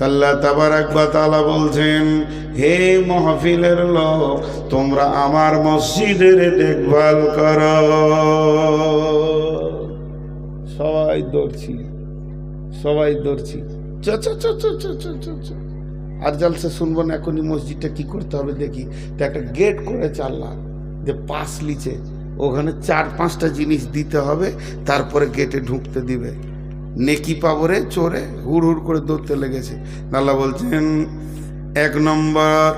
তাল্লা তাবার একবার তালা বলছেন, হে মহফিলের লোক, তোমরা আমার মসজিদের দেখভাল করো। সবাই দৌড়ছি সবাই দৌড়ছি। চ। আর জালসা শুনব না, এখনই মসজিদটা কি করতে হবে দেখি। তো একটা গেট করে চাললাম যে পাস লিচে, ওখানে চার পাঁচটা জিনিস দিতে হবে, তারপরে গেটে ঢুকতে দিবে। নেকি পাবরে চোরে হুড় হুড় করে দৌড়তে লেগেছে। আল্লাহ বলছেন, এক নম্বর,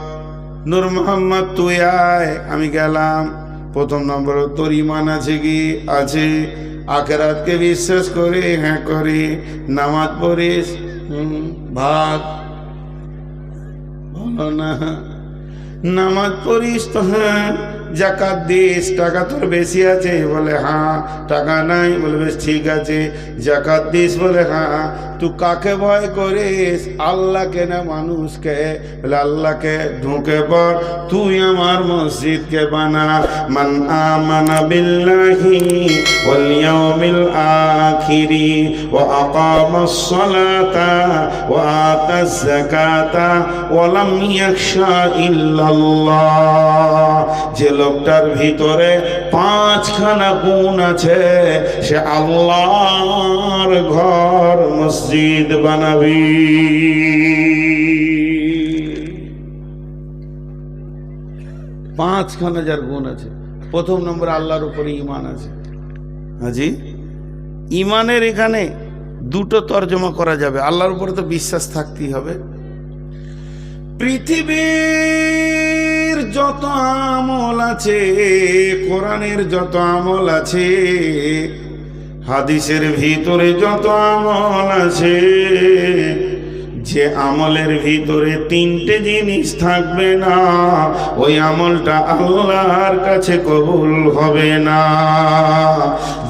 নূর মোহাম্মদ, তুই আয়, আমি গেলাম। প্রথম নম্বর, তোর ইমান আছে কি? আছে। আখেরাতকে বিশ্বাস করে হ্যাঁ করে। নামাজ পড়িস ভাগ। বলো না। নামাজ পড়িস তো হ্যাঁ। জাকাত দিস, টাকা তোর বেশি আছে। বলে হ্যাঁ টাকা নাই। বলে, বেশ, ঠিক আছে। জাকাত দিস, বলে হ্যাঁ তুই কাকে ভয় করিস? আল্লাহকে না মানুষকে? বলে আল্লাহকে ঢুকে পড়, তুই আমার মসজিদকে বানা। মান আমানা বিল্লাহি ওয়াল ইয়াউমিল আখিরি ওয়া আকামাস সালাতা ওয়া আতাজ যাকাতা ওয়া লাম ইয়াখশা ইল্লাল্লাহ। যে লোকটার ভিতরে পাঁচখানা গুণ আছে। সে আল্লাহর ঘর মসজিদ বানাবি। পাঁচখানা যার গুণ আছে। প্রথম নম্বর আল্লাহর উপরে ইমান আছে। হাজি ইমানের এখানে দুটো তর্জমা করা যাবে। আল্লাহর উপরে তো বিশ্বাস থাকতেই হবে। পৃথিবীর যত আমল আছে কোরআনের যত আমল আছে হাদিসের ভিতরে যত আমল আছে যে আমলের ভিতরে তিনটে জিনিস থাকবে না। ওই আমলটা আল্লাহর কাছে কবুল হবে না।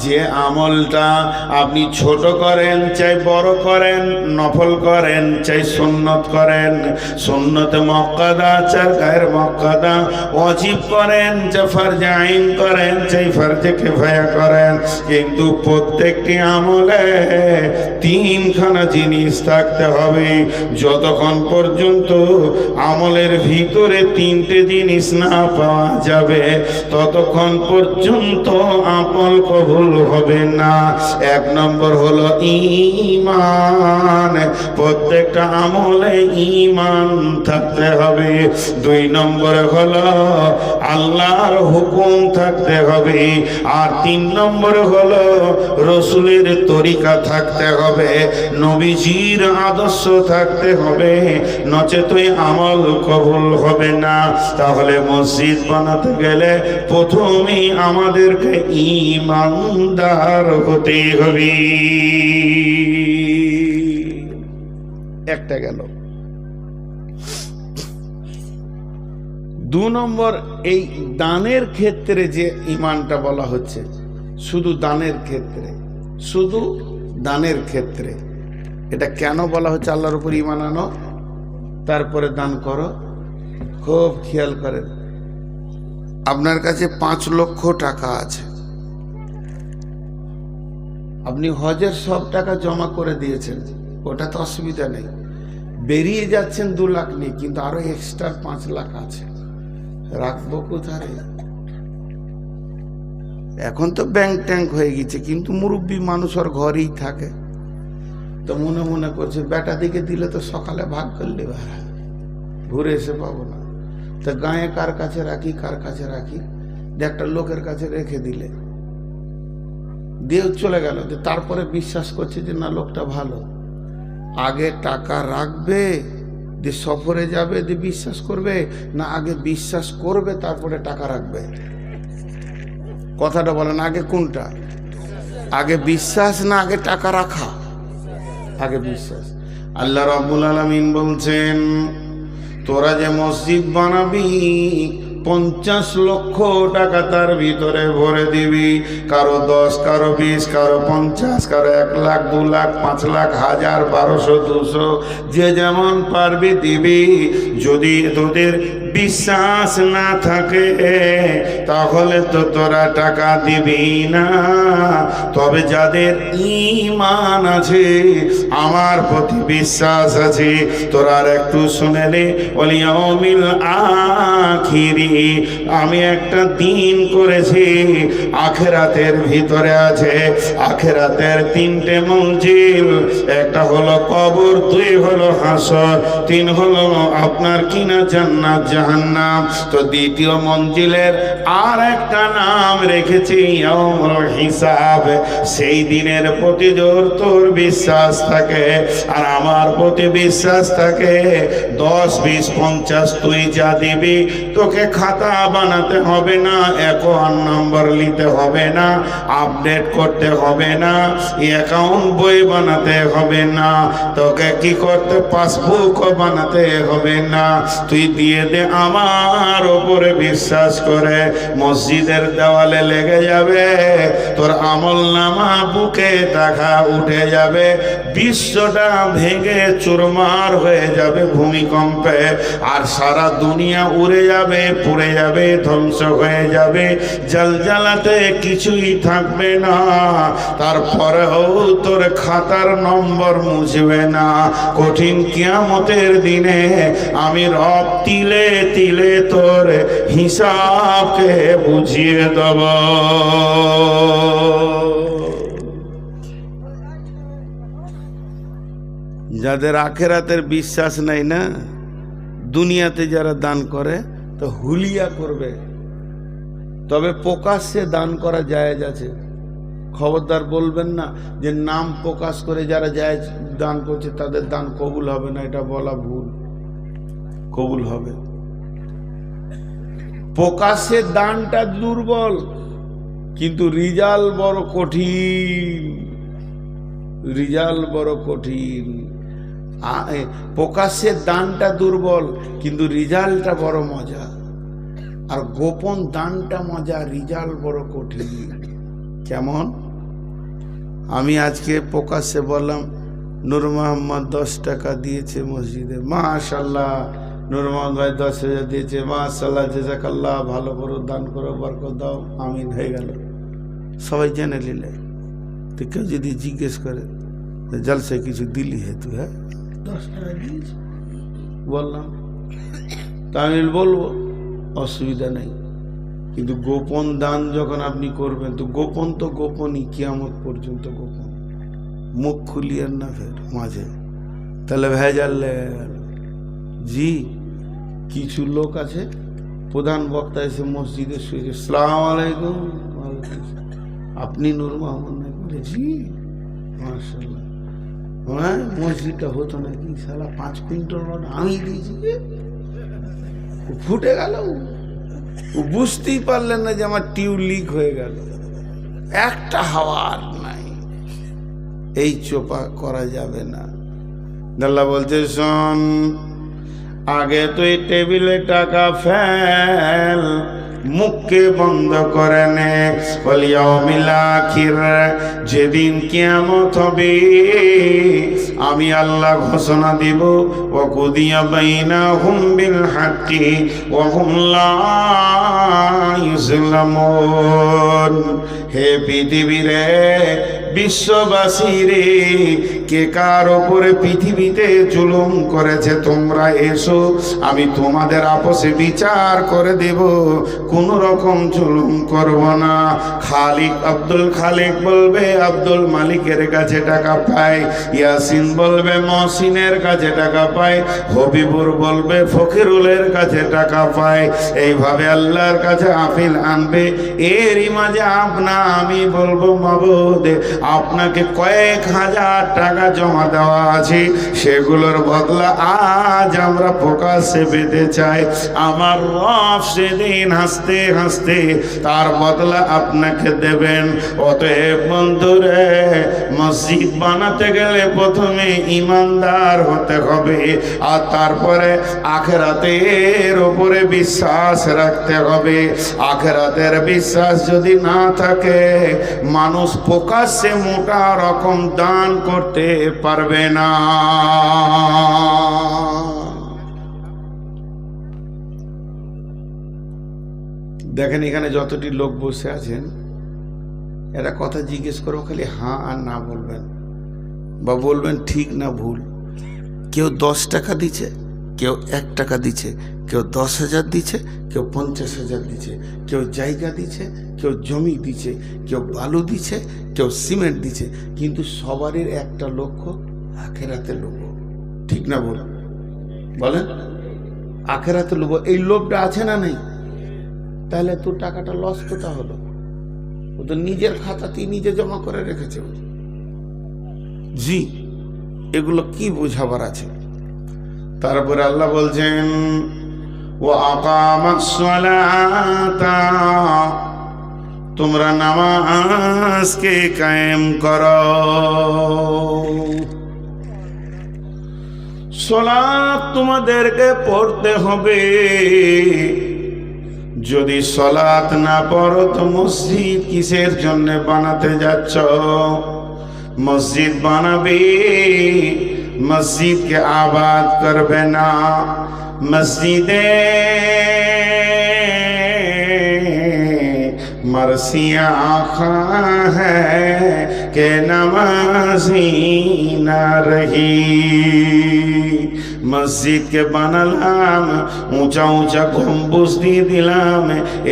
যে আমলটা আপনি ছোট করেন, চাই বড় করেন, নফল করেন, চাই সুন্নত করেন, সুন্নতে মক্কাদা, চার গায়ের মক্কাদা অজীব করেন চা ফার্জে আইন করেন, চাই ফার্জে কেফায়া করেন। কিন্তু প্রত্যেকটি আমলে তিনখানা জিনিস থাকতে হবে। যতক্ষণ পর্যন্ত আমলের ভিতরে তিনটে জিনিস না পাওয়া যাবে, ততক্ষণ পর্যন্ত আমল কবুল হবে না। এক নম্বর হলো ইমান প্রত্যেকটা আমলে ইমান থাকতে হবে। দুই নম্বরে হলো আল্লাহর হুকুম থাকতে হবে। আর তিন নম্বর হলো রসুলের তরিকা থাকতে হবে। নবীজির আদর্শ থাকতে হবে। নচেতই আমল কবুল হবে না। তাহলে মসজিদ বানাতে গেলে প্রথমেই আমাদেরকে ইমানদার হতে হবে। একটা গেল। দু নম্বর, এই দানের ক্ষেত্রে যে ইমানটা বলা হচ্ছে, শুধু দানের ক্ষেত্রে, শুধু দানের ক্ষেত্রে। এটা কেন বলা হচ্ছে আল্লাহর উপর ইমান আনো? তারপরে দান করো। খুব খেয়াল করেন। আপনার কাছে পাঁচ লক্ষ টাকা আছে। আপনি হজের সব টাকা জমা করে দিয়েছেন। ওটা তো অসুবিধা নেই। বেরিয়ে যাচ্ছেন দু লাখ নেই কিন্তু আরও এক্সট্রা পাঁচ লাখ আছে। রাখব কোথায়? এখন তো ব্যাংক ট্যাঙ্ক হয়ে গেছে, কিন্তু মুরব্বী মানুষ আর ঘরেই থাকে। তো মনে মনে করছে, বেটা দিকে দিলে তো সকালে ভাগ করলে ভাড়া ঘুরে এসে পাবো না। তা গায়ে কার কাছে রাখি, কার কাছে রাখি? যে একটা লোকের কাছে রেখে দিলে। দিয়ে চলে গেল। যে তারপরে বিশ্বাস করছে যে, না, লোকটা ভালো। আগে টাকা রাখবে যে সফরে যাবে যে বিশ্বাস করবে। না, আগে বিশ্বাস করবে, তারপরে টাকা রাখবে। কথাটা বলেন আগে কোনটা? আগে বিশ্বাস না, আগে টাকা রাখা। আগে বিশ্বাস। আল্লাহ রাব্বুল আলামিন বলছেন, তোরা যে মসজিদ বানাবি, পঞ্চাশ লক্ষ টাকা তার ভিতরে ভরে দিবি। কারও দশ, কারও বিশ, কারও পঞ্চাশ, কারও এক লাখ, দু লাখ, পাঁচ লাখ, হাজার, বারোশো, দুশো, যে যেমন পারবি দিবি। যদি তোদের বিশ্বাস না থাকে, তাহলে তো তোরা টাকা দিবি না। তবে যাদের ইমান আছে, আমার প্রতি বিশ্বাস আছে, তোরা আর একটু শুনেলে অলিয়ামিল আখিরি। আমি একটা দিন করেছি, আখেরাতের ভিতরে আছে, আখেরাতের তিনটে মঞ্জিল, একটা হলো কবর, দুই হলো হাসর, তিন হলো আপনার কিনা জান্নাত জাহান্নাম। তো দ্বিতীয় মঞ্জিলের আর একটা নাম রেখেছি হিসাব। সেই দিনের প্রতি জোর তোর বিশ্বাস থাকে, আর আমার প্রতি বিশ্বাস থাকে, দশ, বিশ, পঞ্চাশ, তুই যা দিবি, তোকে খাতা বানাতে হবে না অ্যাকাউন্ট নম্বর নিতে হবে না, আপডেট করতে হবে না অ্যাকাউন্ট বই বানাতে হবে না, তোকে কি করতে পাসবুক বানাতে হবে না, তুই দিয়ে দে আমার ওপরে বিশ্বাস করে মসজিদের দেওয়ালে লেগে যাবে, তোর আমল নামা বুকে টাকা উঠে যাবে, বিশ্বটা ভেঙে চুরমার হয়ে যাবে ভূমিকম্পে, আর সারা দুনিয়া উড়ে যাবে, পুড়ে যাবে, ধ্বংস হয়ে যাবে, জলজালাতে কিছুই থাকবে না, তারপরেও তোর খাতার নম্বর মুছবে না। কঠিন কিয়ামতের দিনে আমি রব তিলে তিলে তোর হিসাবকে বুঝিয়ে দেব। যাদের আখেরাতের বিশ্বাস নাই না, দুনিয়াতে যারা দান করে, তো হুলিয়া করবে। তবে প্রকাশ্যে দান করা জায়েজ আছে। খবরদার বলবেন না যে নাম প্রকাশ করে যারা জায়েজ দান করছে, তাদের দান কবুল হবে না, এটা বলা ভুল। কবুল হবে। প্রকাশ্যে দানটা দুর্বল, কিন্তু রিজাল বড় কঠিন। রিজাল বড় কঠিন। প্রকাশ্যের দানটা দুর্বল, কিন্তু রিজাল্টটা বড় মজা। আর গোপন দানটা মজা রিজাল্ট বড় কঠিন। কেমন? আমি আজকে প্রকাশ্যে বললাম, নূর মোহাম্মদ দশ টাকা দিয়েছে মসজিদে। মাশাল্লাহ। নূর মোহাম্মদ ভাই দশ হাজার দিয়েছে মাশাল্লাহ জেজাকাল্লাহ ভালো করো দান করো বরকত দাও আমিন হয়ে গেল। সবাই জেনে নিলে। তো কেউ যদি জিজ্ঞেস করে জলসে কিছু দিলি হে তুই হ্যাঁ? দশ টাকা দিয়েছি। বললাম তা আমি বলব অসুবিধা নেই। কিন্তু গোপন দান যখন আপনি করবেন তো গোপন তো গোপনই কিয়ামত পর্যন্ত গোপন। মুখ খুলিয়েন না ফের মাঝে। তাহলে ভেজাল জি? কিছু লোক আছে। প্রধান বক্তা এসে মসজিদে শুয়েছে সালাম আলাইকুম। আপনি নূর মোহাম্মদ নাই বলে, জি মার্শাল্লাহ হ্যাঁ মসজিদটা হতো নাকি? সালা পাঁচ কুইন্টাল আমি দিয়েছি। ফুটে গেল। ও বুঝতেই পারলেন না যে আমার টিউব লিক হয়ে গেল। একটা হাওয়া আর নাই। এই চোপা করা যাবে না। দাল্লা বলছে, শোন আগে তুই টেবিলে টাকা ফেল, মুখকে বন্ধ করে নে। যেদিন কিয়ামত হবে, আমি আল্লাহ ঘোষণা দিব ও কুদিয়া বাইনা হুম বিল হাক্কি ও হুম লা ইউজলামুন হে পৃথিবীরে, বিশ্ববাসী রে কে কার ওপরে পৃথিবীতে জুলুম করেছে তোমরা এসো, আমি তোমাদের আপসে বিচার করে দেব। কোন রকম জুলুম করব না। খালিক আব্দুল খালিক বলবে, আব্দুল মালিকের কাছে টাকা পায় ইয়াসিন বলবে, মহসিনের কাছে টাকা পায় হবিবুর বলবে, ফকিরুলের কাছে টাকা পায় এইভাবে আল্লাহর কাছে আপিল আনবে। এরই মাঝে আপনা আমি বলব, মাবুদ, আপনাকে কয়েক হাজার টাকা জমা দেওয়া আছে, সেগুলোর বদলা আজ আমরা প্রকাশ্যে পেতে চাই। আমার রব সেদিন হাসতে হাসতে তার বদলা আপনাকে দেবেন। অতএব বন্ধুরে, মসজিদ বানাতে গেলে প্রথমে ইমানদার হতে হবে, আর তারপরে আখেরাতের ওপরে বিশ্বাস রাখতে হবে। আখেরাতের বিশ্বাস যদি না থাকে, মানুষ প্রকাশ্যে মোটা রকম দান করতে পারবে না। দেখেন এখানে যতটি লোক বসে আছেন, এরা কথা জিজ্ঞেস করব খালি হ্যাঁ আর না বলবেন বা বলবেন ঠিক না ভুল। কেউ দশ টাকা দিচ্ছে কেউ এক টাকা দিচ্ছে, কেউ দশ হাজার দিচ্ছে, কেউ পঞ্চাশ হাজার দিচ্ছে, কেউ জায়গা দিচ্ছে, কেউ জমি দিচ্ছে, কেউ বালু দিচ্ছে, কেউ সিমেন্ট দিচ্ছে, কিন্তু সবারই একটা লক্ষ্য আখেরাতে লোভ। ঠিক না বল বলেন। আখেরাতে লোভ। এই লোভটা আছে না নেই? তাহলে তোর টাকাটা লস কোথা হলো? ও তো নিজের খাতাতেই নিজে জমা করে রেখেছে। জি, এগুলো কি বোঝাবার আছে? তারপরে আল্লাহ বলছেন ও তোমরা নামাজকে কায়েম করো। সলাৎ তোমাদেরকে পড়তে হবে। যদি সলাৎ না পড়ো, তো মসজিদ কিসের জন্য বানাতে যাচ্ছ? মসজিদ বানাবে مسجد کے آباد کر بینا۔ مسجدیں مرثیہ آخا ہے کہ نمازی نہ رہی۔ মসজিদকে বানালাম, উঁচা উঁচা গম্বুজ দিয়ে দিলাম,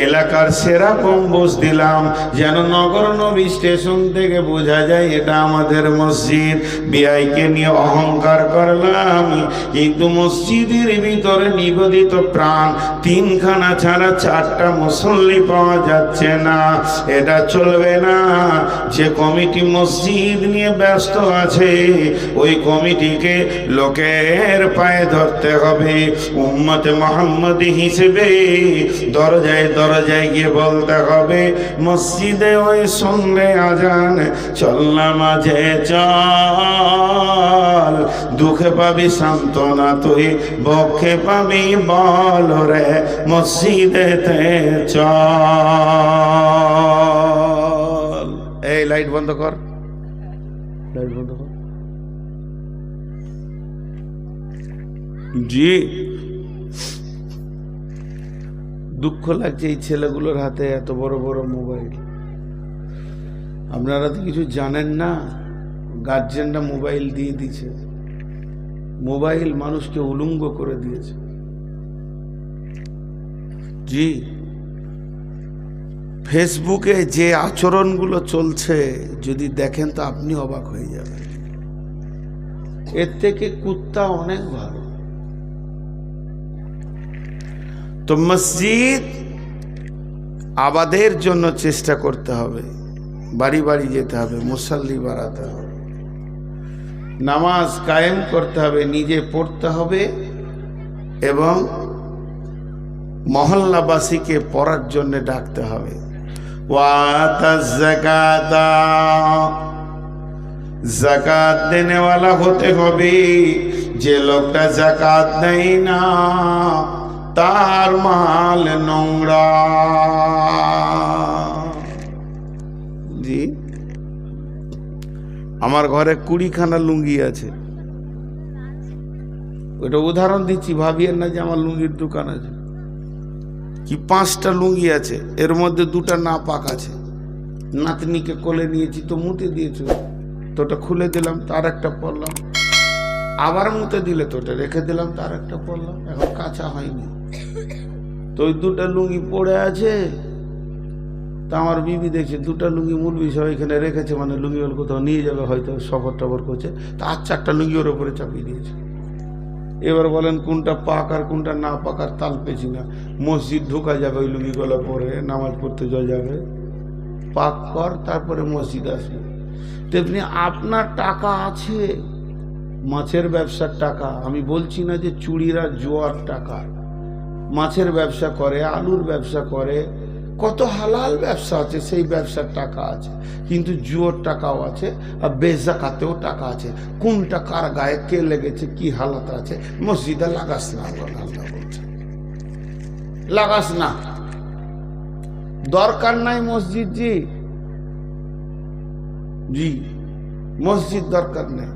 এলাকার সেরা গম্বুজ দিলাম। যেন নগর নবী স্টেশন থেকে বোঝা যায় এটা আমাদের মসজিদ। বিআইকে নিয়ে অহংকার করলাম, কিন্তু মসজিদের ভিতরে নিবেদিত প্রাণ, তিনখানা ছাড়া চারটা মুসল্লি পাওয়া যাচ্ছে না। এটা চলবে না। যে কমিটি মসজিদ নিয়ে ব্যস্ত আছে, ওই কমিটিকে লোকের পায়ে ধরতে হবে। উম্মতে মোহাম্মদ হিসেবে দরজায় দরজায় গিয়ে বলতে হবে মসজিদে ওই সন্ধ্যে আজান চল্লা মাঝে চল। দুঃখে পাবি সান্ত্বনা তুই বক্ষে পাবি বল রে মসজিদেতে চল। এই লাইট বন্ধ কর। লাইট বন্ধ জি। দুঃখ লাগছে এই ছেলেগুলোর হাতে এত বড় বড় মোবাইল। আপনারা তো কিছু জানেন না, গার্জেনরা মোবাইল দিয়ে দিছে মোবাইল মানুষকে উলঙ্গ করে দিয়েছে। জি। ফেসবুকে যে আচরণগুলো চলছে, যদি দেখেন তো আপনি অবাক হয়ে যাবেন। এর থেকে কুত্তা অনেক ভালো। তো মসজিদ আবাদের জন্য চেষ্টা করতে হবে। বাড়ি বাড়ি যেতে হবে, মুসল্লি বাড়াতে হবে। নামাজ কায়েম করতে হবে, নিজে পড়তে হবে এবং মহল্লাবাসীকে পড়ার জন্য ডাকতে হবে। জাকাত দেনেওয়ালা হতে হবে। যে লোকটা জাকাত দেয় না তার মাল নোংরা। জি? আমার ঘরে কুড়িখানা লুঙ্গি আছে। ওটা উদাহরণ দিচ্ছি, ভাবিয়েন না যে আমার লুঙ্গির দোকান আছে। কি পাঁচটা লুঙ্গি আছে, এর মধ্যে দুটা না পাক আছে। নাতনিকে কোলে নিয়েছি, তো মুতে দিয়েছ। তোটা খুলে দিলাম, তার একটা পরলাম। আবার মুতে দিলে তোটা রেখে দিলাম, তার একটা পরলাম, এখন কাঁচা হয়নি। তো ওই দুটা লুঙ্গি পড়ে আছে। তা আমার বিবি দেখছে, দুটা লুঙ্গি মুরবি সব এখানে রেখেছে মানে লুঙ্গি ওর কোথাও নিয়ে যাবে, হয়তো সফর টফর করছে। তা আর চারটা লুঙ্গি ওর ওপরে চাপিয়ে দিয়েছে। এবার বলেন কোনটা পাক আর কোনটা না পাক, আর তাল পেছি না। মসজিদ ঢোকা যাবে, ওই লুঙ্গি গলা পরে নামাজ পড়তে যাওয়া যাবে। পাক কর, তারপরে মসজিদ আসবে। তেমনি আপনার টাকা আছে, মাছের ব্যবসার টাকা। আমি বলছি না যে চুড়িরা জোয়ার টাকা। মাছের ব্যবসা করে, আলুর ব্যবসা করে, কত হালাল ব্যবসা আছে, সেই ব্যবসার টাকা আছে। কিন্তু জুয়োর টাকাও আছে আর বেজাকাতেও টাকা আছে। কোনটা কার গায়ে কে লেগেছে, কি হালাত আছে, মসজিদে লাগাস না লাগাস না। দরকার নাই মসজিদ জি। জি, মসজিদ দরকার নেই।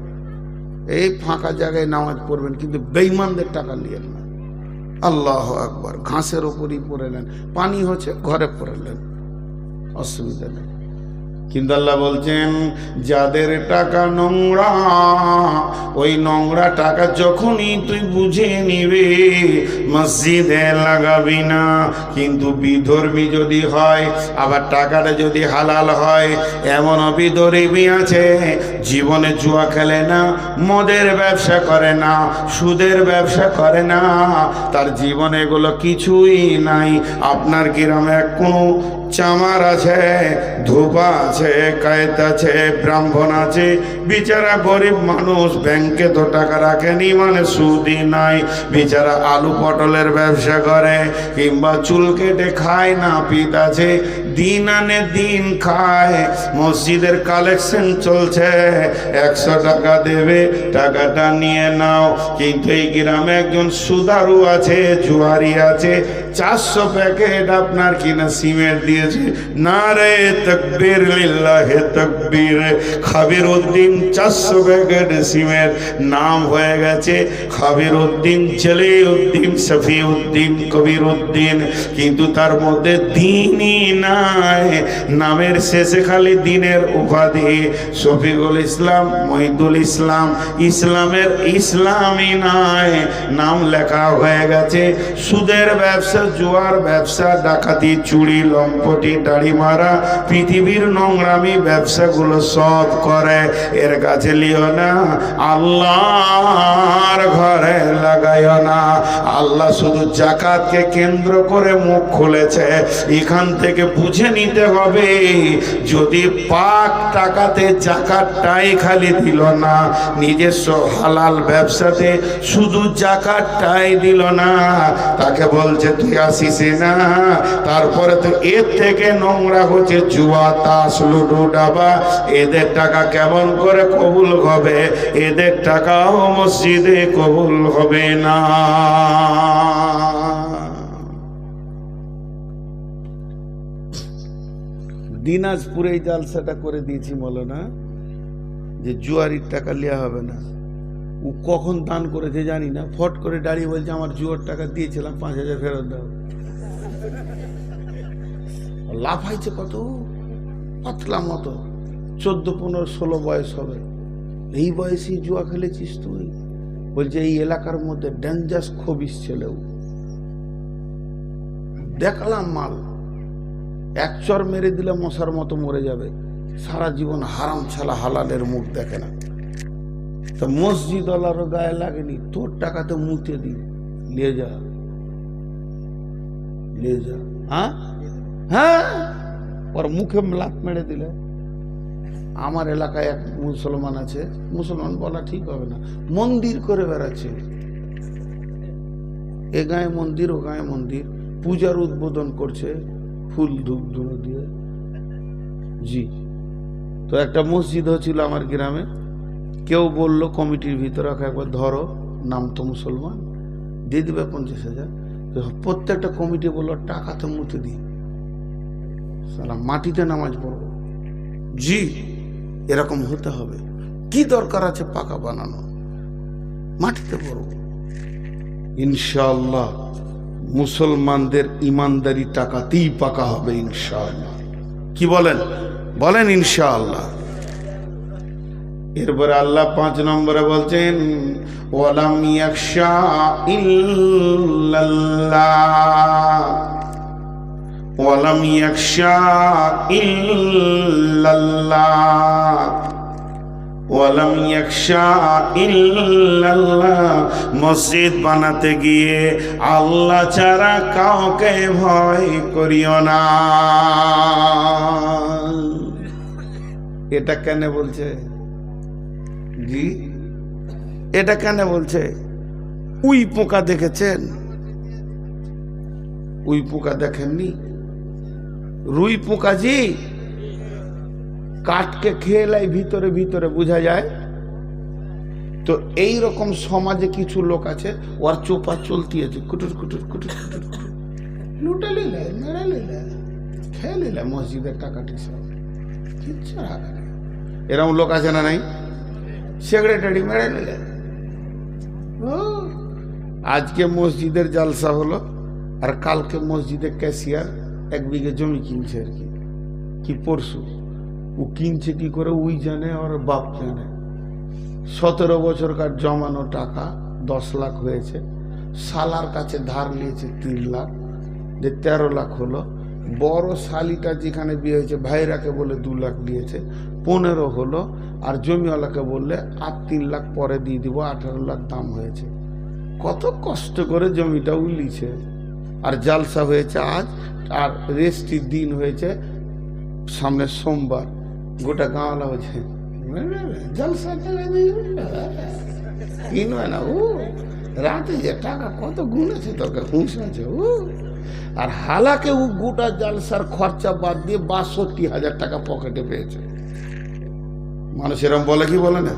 এই ফাঁকা জায়গায় নামাজ পড়বেন, কিন্তু বেইমানদের টাকা নিয়েন না। আল্লাহ আকবর ঘাসের ওপরই পড়েলেন পানি হচ্ছে ঘরে পড়েলেন অসুবিধা নেই। কিন্তু আল্লাহ বলছেন, যাদের টাকা নোংরা, ওই নোংরা টাকা যখনই তুই বুঝে নিবে, মসজিদে লাগাবি না। কিন্তু বিধর্মী যদি হয়, আবার টাকাটা যদি হালাল হয়, এমন বিধর্মী আছে, জীবনে জুয়া খেলে না, মদের ব্যবসা করে না, সুদের ব্যবসা করে না, তার জীবনে এগুলো কিছুই নাই। আপনার গ্রামে কোনো চামার আছে, ধোপা আছে, কায়েত আছে, ব্রাহ্মণ আছে। বিচারা গরিব মানুষ, ব্যাংকে তো টাকা রাখেনি মানে সুদি নাই। বিচারা আলু পটলের ব্যবসা করে, কিংবা চুল কেটে খায় না, পিত আছে। দিন আনে দিন খায়, মসজিদের কালেকশন চলছে। একশো টাকা দেবে, টাকাটা নিয়ে নাও। কিন্তু এই গ্রামে একজন সুদারু আছে, জুয়ারি আছে, চারশো প্যাকেট আপনার কিনা সিমেন্ট দিয়েছে। না রে তকবীর, লিল্লাহে তকবীর। খাবির উদ্দিন চারশো প্যাকেট সিমেন্ট, নাম হয়ে গেছে খাবির উদ্দিন জলি উদ্দিন শফি উদ্দিন কবির উদ্দিন কিন্তু তার মধ্যে দিনই নাই নামের শেষে খালি দিনের উপাধি। শফিকুল ইসলাম, মহিদুল ইসলাম, ইসলামের ইসলামই নাই। নাম লেখা হয়ে গেছে। সুদের ব্যবসা, জুয়ার ব্যবসা, ডাকাতি, চুরি, লম্পটি, দাড়ি মারা, পৃথিবীর নোংরামি ব্যবসাগুলো সব করে। এর কাছে লিও না। আল্লাহর ঘরে লাগাইও না। আল্লাহ শুধু জাকাতকে কেন্দ্র করে মুখ খুলেছে। এখান থেকে বুঝে নিতে হবে, যদি পাক টাকাতে জাকাতটাই খালি দিল না, নিজস্ব হালাল ব্যবসাতে শুধু জাকাতটাই দিল না, তাকে বলছে, তুই আসিস না। তারপরে তো এর থেকে নোংরা হচ্ছে জুয়া, তাস, লুডু, ডাবা। এদের টাকা কেমন করে কবুল হবে? এদের টাকাও মসজিদে কবুল হবে না। দিনাজপুরে এই জালসাটা করে দিয়েছি না যে জুয়ারির টাকা নেওয়া হবে না। ও কখন দান করেছে জানি না, ফট করে দাঁড়িয়ে বলছে, আমার জুয়ার টাকা দিয়েছিলাম, পাঁচ হাজার ফেরত দাও। লাফাইছে কত? পাতলা মতো। চোদ্দ, পনেরো, ষোলো বয়স হবে। এই বয়সেই জুয়া খেলেছিস তুই? বলছে, এই এলাকার মধ্যে ডেঞ্জাস খবিস ছেলেও। দেখলাম মাল। এক চর মেরে দিলে মশার মতো মরে যাবে। সারা জীবন হারাম ছালা হালালের মুখ দেখে না। তো মসজিদ ওলারও গায়ে লাগেনি, তোর টাকাতে মুতে দি নিয়ে যা। নিয়ে যা। হ্যাঁ? হ্যাঁ? ওর মুখে লাত মেরে দিলে। আমার এলাকায় এক মুসলমান আছে। মুসলমান বলা ঠিক হবে না। মন্দির করে বেড়াচ্ছে। এ গায়ে মন্দির, ও গায়ে মন্দির। পূজার উদ্বোধন করছে। ফুল ধূপ ধুনো দিয়ে। জি। তো একটা মসজিদ হচ্ছিল আমার গ্রামে। কেউ বলল, কমিটির ভিতরে একবার ধরো। নাম তো মুসলমান। দিয়ে দিবে পঞ্চাশ হাজার। প্রত্যেকটা কমিটি বলল টাকাতে মুতে দিই। সালা মাটিতে নামাজ পড়ব জি, এরকম হতে হবে। কি দরকার আছে পাকা বানানো? মাটিতে পড়ব ইনশাআল্লাহ। মুসলমানদের ইমানদারি টাকাতেই পাকা হবে, ইনশাআল্লাহ। কি বলেন? বলেন, ইনশাআল্লাহ। এরপরে আল্লাহ পাঁচ নম্বরে বলছেন, ওয়ালাম ইয়াকশা ইল্লাল্লাহ। ওয়ালাম ইয়াকশা ইল্লাল্লাহ। মসজিদ বানাতে গিয়ে আল্লাহ ছাড়া কাউকে ভয় করিও না। এটা কেন বলছে? জি? এটা কেন বলছে? উই পোকা দেখেছেন? উই পোকা দেখেননি? রুই পোকা জি? কাঠকে খেয়ে লাই, ভিতরে ভিতরে বোঝা যায়। তো এই রকম সমাজে কিছু লোক আছে, ওর চোপা চলতি আছে, কুটুর কুটুর কুটুর কুটুর। লুটে নিলে মেরে নিলে খেয়ে নিলে মসজিদের টাকাটি সব এরকম লোক আছে না নাই? সেক্রেটারি মেরে নিলে আজকে মসজিদের জালসা হলো, আর কালকে মসজিদে ক্যাশিয়ার এক বিঘে জমি কিনছে আর কি। কি পরশু। ও কিনছে কি করে? উই জানে আর বাপ জানে। সতেরো বছরকার জমানো টাকা দশ লাখ হয়েছে। সালার কাছে ধার নিয়েছে তিন লাখ। যে তেরো লাখ হলো। বড় শালিটা যেখানে বিয়ে হয়েছে, ভাইরাকে বলে দু লাখ দিয়েছে। পনেরো হলো আর জমিওয়ালাকে বললে আর তিন লাখ পরে দিয়ে দিব, আঠারো লাখ দাম হয়েছে। কত কষ্ট করে জমিটা উলিছে। আর জালসা হয়েছে আজ, আর রেস্টির দিন হয়েছে সামনে সোমবার। গোটা গাঁওয়ালা হচ্ছে জলসা কি কিনবে না, ও, রাতে যে টাকা, কত গুনেছে তোকে, হুঁশ আছে, ও। আর হালাকে ও গোটা জালসার খরচা বাদ দিয়ে বাষট্টি হাজার টাকা পকেটে পেয়েছে। মানুষ এরম বলে কি বলে না?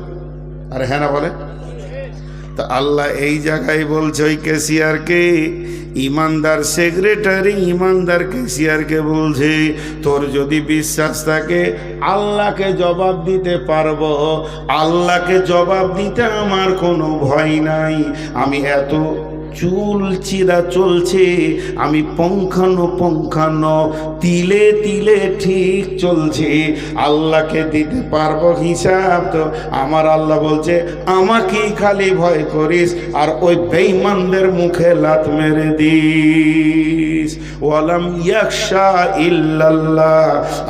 আর হ্যাঁ বলে? তা আল্লাহ এই জায়গায় বলছে, ওই ক্যাশিয়ারকে ইমানদার সেক্রেটারি ইমানদার ক্যাশিয়ারকে বলছে, তোর যদি বিশ্বাস থাকে, আল্লাহকে জবাব দিতে পারব। আল্লাহকে জবাব দিতে আমার কোনো ভয় নাই। আমি এত চুল চিরা চলছে, আমি পঙ্খানো পঙ্খানো, তিলে তিলে ঠিক চলছে। আল্লাহকে দিতে পারব হিসাব তো, আমার আল্লাহ বলছে, আমাকেই খালি ভয় করিস, আর ওই বেইমানদের মুখে লাত মেরে দিস। ওয়ালাম ইয়াকশা ইল্লাল্লাহ,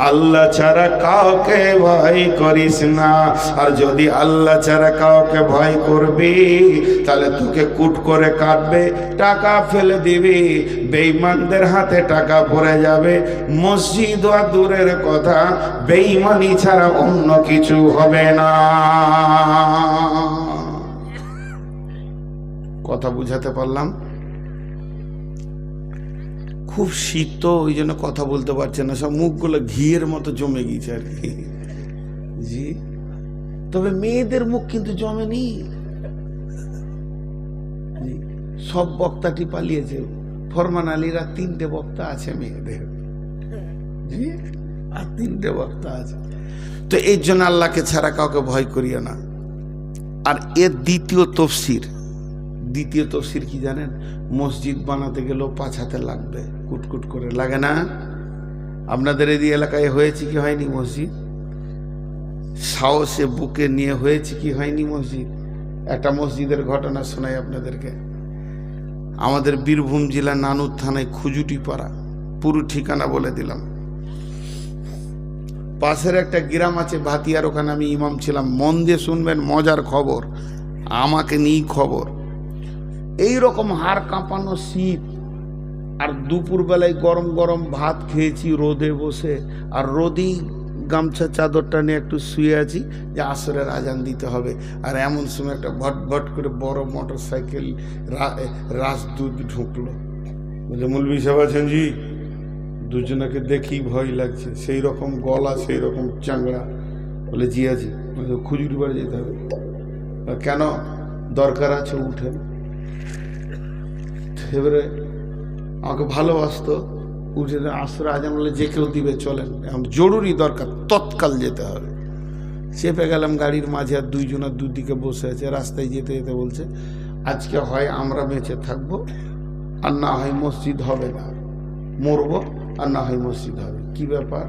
আল্লাহ ছাড়া কাউকে ভয় করিস না। আর যদি আল্লাহ ছাড়া কাউকে ভয় করবি, তাহলে তোকে কুট করে কাটবে, টাকা ফেলে দিবি। বেঈমানদের হাতে টাকা পড়ে যাবে। মসজিদ আর দূরের কথা, বেঈমানি ছাড়া অন্য কিছু হবে না। কথা বুঝাতে পারলাম? খুব শীত তো ওই জন্য কথা বলতে পারছে না। সব মুখগুলো ঘিয়ের মতো জমে গিয়েছে আর কি। জি। তবে মেয়েদের মুখ কিন্তু জমেনি। সব বক্তাটি পালিয়েছে। ফরমান আলীরা তিনটে বক্তা আছে মেয়েদের। জি। আর তিনটে বক্তা আছে। তো এর জন্য আল্লাহকে ছাড়া কাউকে ভয় করিও না। আর এর দ্বিতীয় তফসির দ্বিতীয় তফসির কি জানেন? মসজিদ বানাতে গেলেও পাঁচ হাতে লাগবে। কুটকুট করে লাগে না। আপনাদের এই এলাকায় হয়েছে কি হয়নি মসজিদ? সাহসে বুকে নিয়ে হয়েছে কি হয়নি মসজিদ? একটা মসজিদের ঘটনা শোনাই আপনাদেরকে। আমাদের বীরভূম জেলা নানুর থানায় খুজুটি পাড়া পুরো ঠিকানা বলে দিলাম। পাশের একটা গ্রাম আছে, ভাতিয়ার, ওখানে আমি ইমাম ছিলাম। মন দিয়ে শুনবেন, মজার খবর। আমাকে নিয়েই খবর। এই রকম হাড় কাঁপানো শীত আর দুপুরবেলায় গরম গরম ভাত খেয়েছি রোদে বসে। আর রোদেই গামছা চাদরটা নিয়ে একটু শুয়ে আছি যে আসরের আজান দিতে হবে। আর এমন সময় একটা ভট ভট করে বড় মোটর সাইকেল রাজদূত ঢুকলো। বলে মুলবি সাহেব আছেন জি? দুজনাকে দেখি ভয় লাগছে। সেই রকম গলা, সেই রকম চাংড়া। বলে, জি আছি। খুজুরি বাড়ি যেতে হবে। কেন? দরকার আছে উঠেন এবারে আমাকে ভালোবাসতো। উঠে আসরে আজান বলে যে কেউ দিবে, চলেন। এখন জরুরি দরকার, তৎকাল যেতে হবে। চেপে গেলাম গাড়ির মাঝে আর দুইজনের দুদিকে বসে আছে, রাস্তায় যেতে যেতে বলছে, আজকে হয় আমরা বেঁচে থাকব, আর না হয় মসজিদ হবে না। মরবো, আর না হয় মসজিদ হবে। কি ব্যাপার?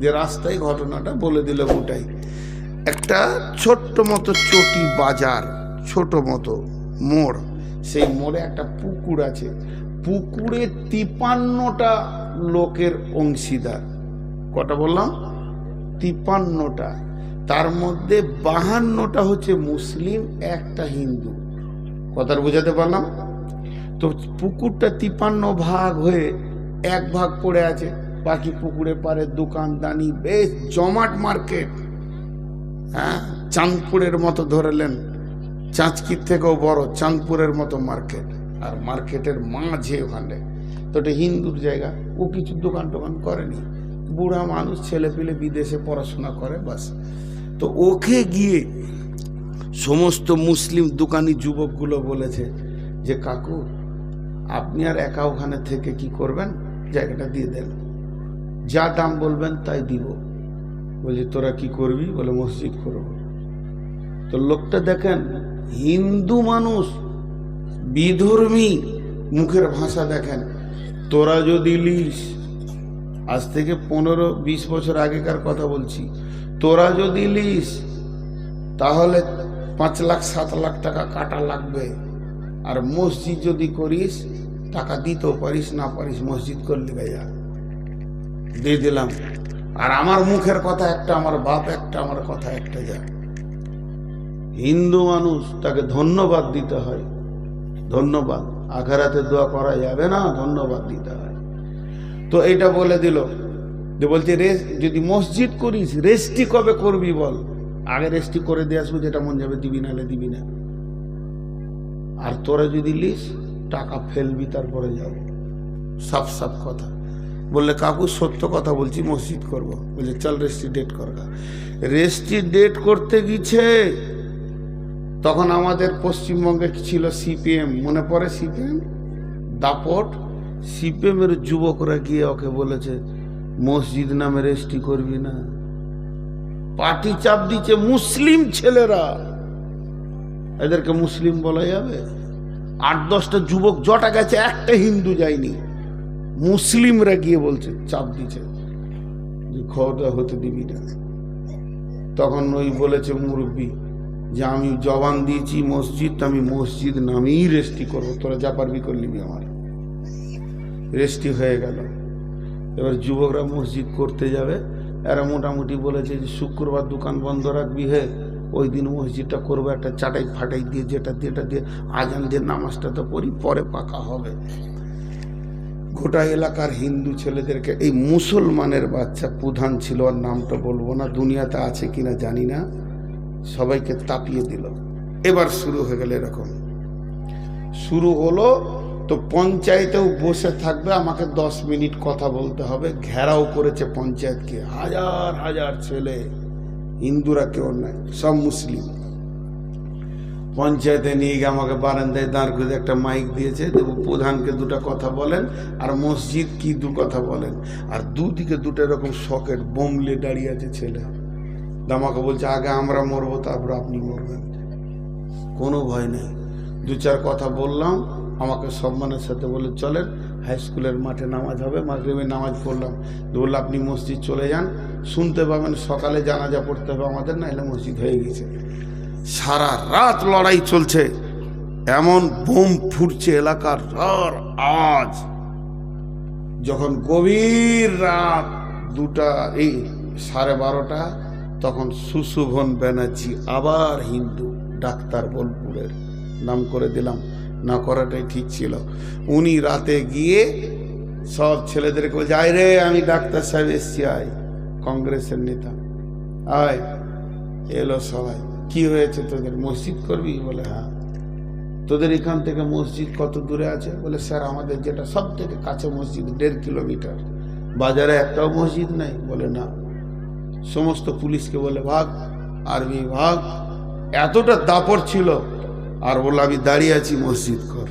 যে রাস্তায় ঘটনাটা বলে দিল ওটাই একটা ছোট্ট মতো চটি বাজার, ছোট মতো মোড়। সেই মোড়ে একটা পুকুর আছে পুকুরে তিপান্নটা লোকের অংশীদার। কটা বললাম? তিপান্নটা। তার মধ্যে বাহান্নটা হচ্ছে মুসলিম, একটা হিন্দু। কথার বোঝাতে পারলাম? তো পুকুরটা তিপান্ন ভাগ হয়ে এক ভাগ পড়ে আছে। বাকি পুকুরে পারে দোকানদানি বেশ জমাট মার্কেট। হ্যাঁ চাঁদপুরের মতো ধরেলেন। চাঁচকির থেকেও বড় চাঁদপুরের মতো মার্কেট। আর মার্কেটের মাঝে ওখানে তো এটা হিন্দুর জায়গা, ও কিছু দোকান টোকান করেনি। বুড়া মানুষ, ছেলে পেলে বিদেশে পড়াশোনা করে, বাস। তো ওকে গিয়ে সমস্ত মুসলিম দোকানি যুবকগুলো বলেছে যে, কাকু, আপনি আর একা ওখানে থেকে কি করবেন? জায়গাটা দিয়ে দেন। যা দাম বলবেন তাই দিব। বলছে, তোরা কি করবি? বলে, মসজিদ করব তো লোকটা দেখেন, হিন্দু মানুষ বিধর্মী মুখের ভাষা দেখেন। তোরা যদি লিস, আজ থেকে পনেরো বিশ বছর আগেকার কথা বলছি। তোরা যদি লিস, তাহলে পাঁচ লাখ, সাত লাখ টাকা কাটা লাগবে। আর মসজিদ যদি করিস, টাকা দিতেও পারিস, না পারিস, মসজিদ করলি ভাইয়া। দিয়ে দিলাম। আর আমার মুখের কথা একটা, আমার বাপ একটা, আমার কথা একটা যা। হিন্দু মানুষ তাকে ধন্যবাদ দিতে হয়। ধন্যবাদ। আঘারাতে দোয়া করা যাবে না, ধন্যবাদ দিতে হয়। তো এটা বলে দিল। যে বলছে যদি মসজিদ করিস, রেস্টি কবে করবি বল? আগে রেস্টি করে দিয়ে আসব, যেটা মন যাবে দিবি, নাহলে দিবি না। আর তোরা যদি লিস, টাকা ফেলবি, তারপরে যাব। সাফ সাফ কথা। বললে, কাকু, সত্য কথা বলছি, মসজিদ করব। বলছে, চল রেস্টি ডেট করগা। রেস্টি ডেট করতে গিয়েছে তখন আমাদের পশ্চিমবঙ্গে ছিল সিপিএম? মনে পড়ে সিপিএম? দাপট? সিপিএমের যুবকরা গিয়ে ওকে বলেছে, মসজিদ নামে রেস্টি করবি না। পার্টি চাপ দিচ্ছে মুসলিম ছেলেরা। এদেরকে মুসলিম বলা যাবে? আট, দশটা যুবক জটা গেছে, একটা হিন্দু যায়নি। মুসলিমরা গিয়ে বলছে, চাপ দিচ্ছে যে খাওয়া হতে দিবি না। তখন ওই বলেছে মুরব্বী যে আমি জবান দিয়েছি মসজিদ, আমি মসজিদ নামেই রেস্টি করব। তোরা যা পারবি করলি আমার। রেস্টি হয়ে গেল। এবার যুবকরা মসজিদ করতে যাবে। এরা মোটামুটি বলেছে যে শুক্রবার দোকান বন্ধ রাখবি হে। ওই দিন মসজিদটা করব, একটা চাটাই ফাটাই দিয়ে, যেটা দিয়ে, এটা দিয়ে আজান দিয়ে নামাজটা তো পড়ি, পরে পাকা হবে। গোটা এলাকার হিন্দু ছেলেদেরকে, এই মুসলমানের বাচ্চা প্রধান ছিল, আর নামটা বলব না, দুনিয়াতে আছে কিনা জানি না। সবাইকে তাপিয়ে দিল। এবার শুরু হয়ে গেল এরকম। শুরু হলো, তো পঞ্চায়েতেও বসে থাকবে, আমাকে দশ মিনিট কথা বলতে হবে। ঘেরাও করেছে পঞ্চায়েতকে হাজার হাজার ছেলে। হিন্দুরা কেউ নাই, সব মুসলিম। পঞ্চায়েতে নিয়ে গিয়ে আমাকে বারান্দায় দাঁড় করে একটা মাইক দিয়েছে, দেবো প্রধানকে দুটো কথা বলেন আর মসজিদ কি দু কথা বলেন। আর দুদিকে দুটো এরকম সকেট বোমলে দাঁড়িয়ে আছে ছেলে। আমাকে বলছে, আগে আমরা মরবো, তারপর আপনি মরবেন। কোনো ভয় নেই। দু চার কথা বললাম, আমাকে সম্মানের সাথে বলে, চলেন হাই স্কুলের মাঠে নামাজ হবে। মাগরিবের নামাজ পড়লাম। বলল, আপনি মসজিদ চলে যান। শুনতে পাবেন, সকালে জানাজা পড়তে হবে আমাদের না এলে মসজিদ হয়ে গেছে। সারা রাত লড়াই চলছে। এমন বোম ফুটছে এলাকার আর আজ যখন গভীর রাত দুটা, এই সাড়ে বারোটা তখন সুশুভন ব্যানার্জি আবার হিন্দু, ডাক্তার বোলপুরের। নাম করে দিলাম, না করাটাই ঠিক ছিল। উনি রাতে গিয়ে সব ছেলেদেরকে বলছে আয় রে, আমি ডাক্তার সাহেব এসছি, আয়। কংগ্রেসের নেতা, আয়। এলো সবাই, কি হয়েছে তোদের? মসজিদ করবি? বলে হ্যাঁ। তোদের এখান থেকে মসজিদ কত দূরে আছে? বলে, স্যার, আমাদের যেটা সব থেকে কাছে মসজিদ, দেড় কিলোমিটার। বাজারে একটাও মসজিদ নাই? বলে, না। সমস্ত পুলিশকে বলে, ভাগ, আর্মি, ভাগ। এতটা দাপট ছিল। আর বলে আমি দাঁড়িয়ে আছি মসজিদ কর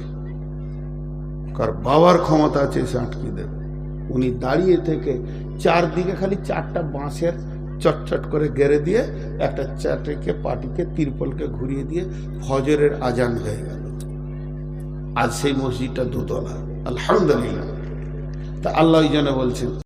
কার বাবার ক্ষমতা আছে সে আটকে দেবে। উনি দাঁড়িয়ে থেকে চারদিকে খালি চারটা বাঁশের চটচট করে গেড়ে দিয়ে একটা চারটিকে পাটিকে, তিরপলকে ঘুরিয়ে দিয়ে ফজরের আজান হয়ে গেল। আজ সেই মসজিদটা দুতলা। আলহামদুলিল্লাহ। তা আল্লাহ যেন বলছেন